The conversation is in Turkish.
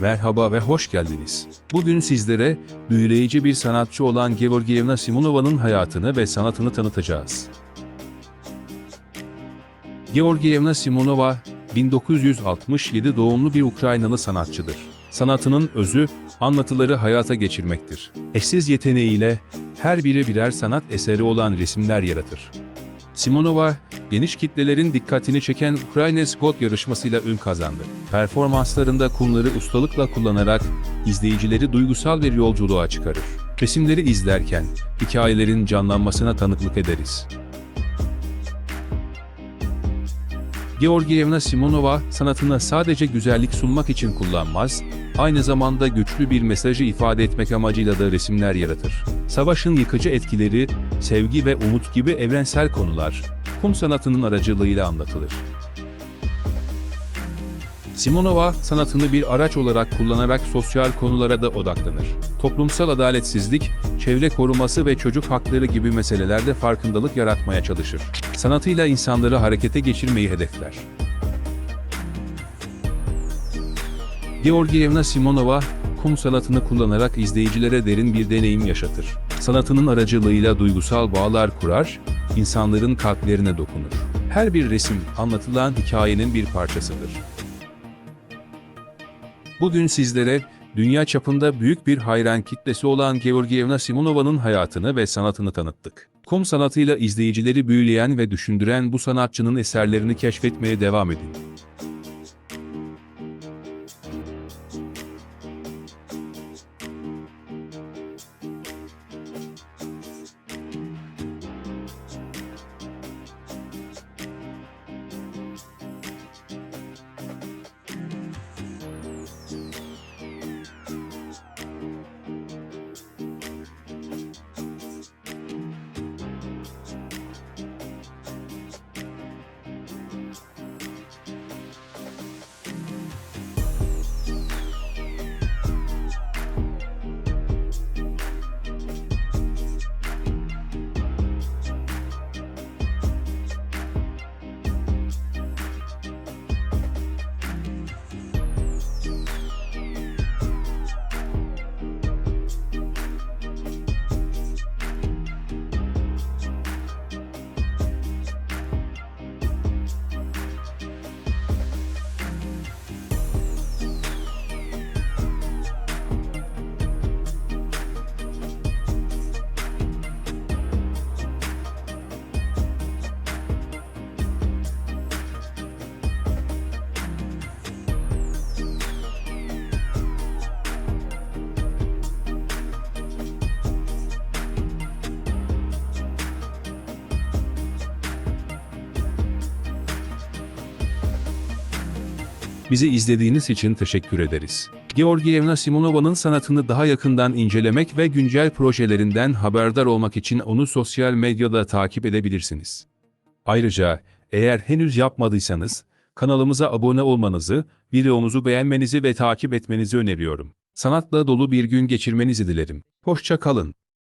Merhaba ve hoş geldiniz. Bugün sizlere büyüleyici bir sanatçı olan Georgievna Simonova'nın hayatını ve sanatını tanıtacağız. Georgievna Simonova, 1967 doğumlu bir Ukraynalı sanatçıdır. Sanatının özü, anlatıları hayata geçirmektir. Eşsiz yeteneğiyle her biri birer sanat eseri olan resimler yaratır. Simonova, geniş kitlelerin dikkatini çeken Ukraynes God yarışmasıyla ün kazandı. Performanslarında kumları ustalıkla kullanarak izleyicileri duygusal bir yolculuğa çıkarır. Resimleri izlerken hikayelerin canlanmasına tanıklık ederiz. Georgievna Simonova sanatını sadece güzellik sunmak için kullanmaz, aynı zamanda güçlü bir mesajı ifade etmek amacıyla da resimler yaratır. Savaşın yıkıcı etkileri, sevgi ve umut gibi evrensel konular, kum sanatının aracılığıyla anlatılır. Simonova, sanatını bir araç olarak kullanarak sosyal konulara da odaklanır. Toplumsal adaletsizlik, çevre koruması ve çocuk hakları gibi meselelerde farkındalık yaratmaya çalışır. Sanatıyla insanları harekete geçirmeyi hedefler. Georgievna Simonova, kum sanatını kullanarak izleyicilere derin bir deneyim yaşatır. Sanatının aracılığıyla duygusal bağlar kurar, insanların kalplerine dokunur. Her bir resim, anlatılan hikayenin bir parçasıdır. Bugün sizlere dünya çapında büyük bir hayran kitlesi olan Georgievna Simonova'nın hayatını ve sanatını tanıttık. Kum sanatıyla izleyicileri büyüleyen ve düşündüren bu sanatçının eserlerini keşfetmeye devam edin. Bizi izlediğiniz için teşekkür ederiz. Georgievna Simonova'nın sanatını daha yakından incelemek ve güncel projelerinden haberdar olmak için onu sosyal medyada takip edebilirsiniz. Ayrıca eğer henüz yapmadıysanız kanalımıza abone olmanızı, videomuzu beğenmenizi ve takip etmenizi öneriyorum. Sanatla dolu bir gün geçirmenizi dilerim. Hoşça kalın.